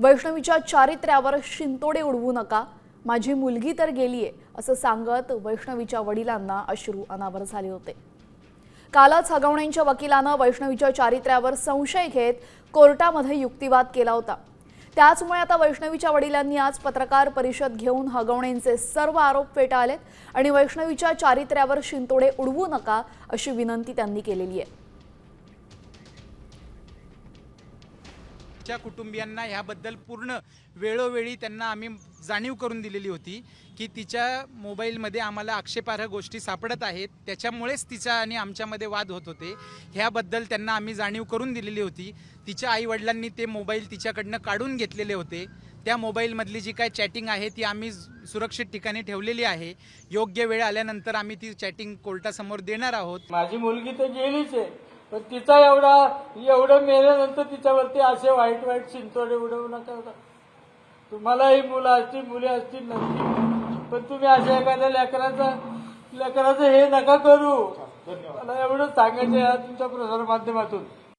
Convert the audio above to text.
वैष्णवीच्या चारित्र्यावर शिंतोडे उडवू नका. माझी मुलगी तर गेलीये असं सांगत वैष्णवीच्या वडिलांना अश्रू अनावर झाले होते. कालच हगवणेंच्या वकिलानं वैष्णवीच्या चारित्र्यावर संशय घेत कोर्टामध्ये युक्तिवाद केला होता. त्याचमुळे आता वैष्णवीच्या वडिलांनी आज पत्रकार परिषद घेऊन हगवणेंचे सर्व आरोप फेटाळलेत आणि वैष्णवीच्या चारित्र्यावर शिंतोडे उडवू नका अशी विनंती त्यांनी केलेली आहे. त्यांच्या कुटुंबियांना ह्याबद्दल पूर्ण वेळोवेळी त्यांना आम्ही जाणीव करून दिलेली होती की तिच्या मोबाईलमध्ये आम्हाला आक्षेपार्ह गोष्टी सापडत आहेत. त्याच्यामुळेच तिचा आणि आमच्यामध्ये वाद होत होते. ह्याबद्दल त्यांना आम्ही जाणीव करून दिलेली होती. तिच्या आईवडिलांनी ते मोबाईल तिच्याकडनं काढून घेतलेले होते. त्या मोबाईलमधली जी काय चॅटिंग आहे ती आम्ही सुरक्षित ठिकाणी ठेवलेली आहे. योग्य वेळ आल्यानंतर आम्ही ती चॅटिंग कोर्टासमोर देणार आहोत. माझी मुलगी तर गेलीच आहे. पण तिचा एवढा एवढं मेल्यानंतर तिच्यावरती असे वाईट वाईट चिंतोडे उडवू नका. तुम्हालाही मुलं असतील मुली असतील नसतील पण तुम्ही अशा एखाद्या लेकराचा लेकराचं हे नका करू. मला एवढं सांगायचं या तुमच्या प्रसार माध्यमातून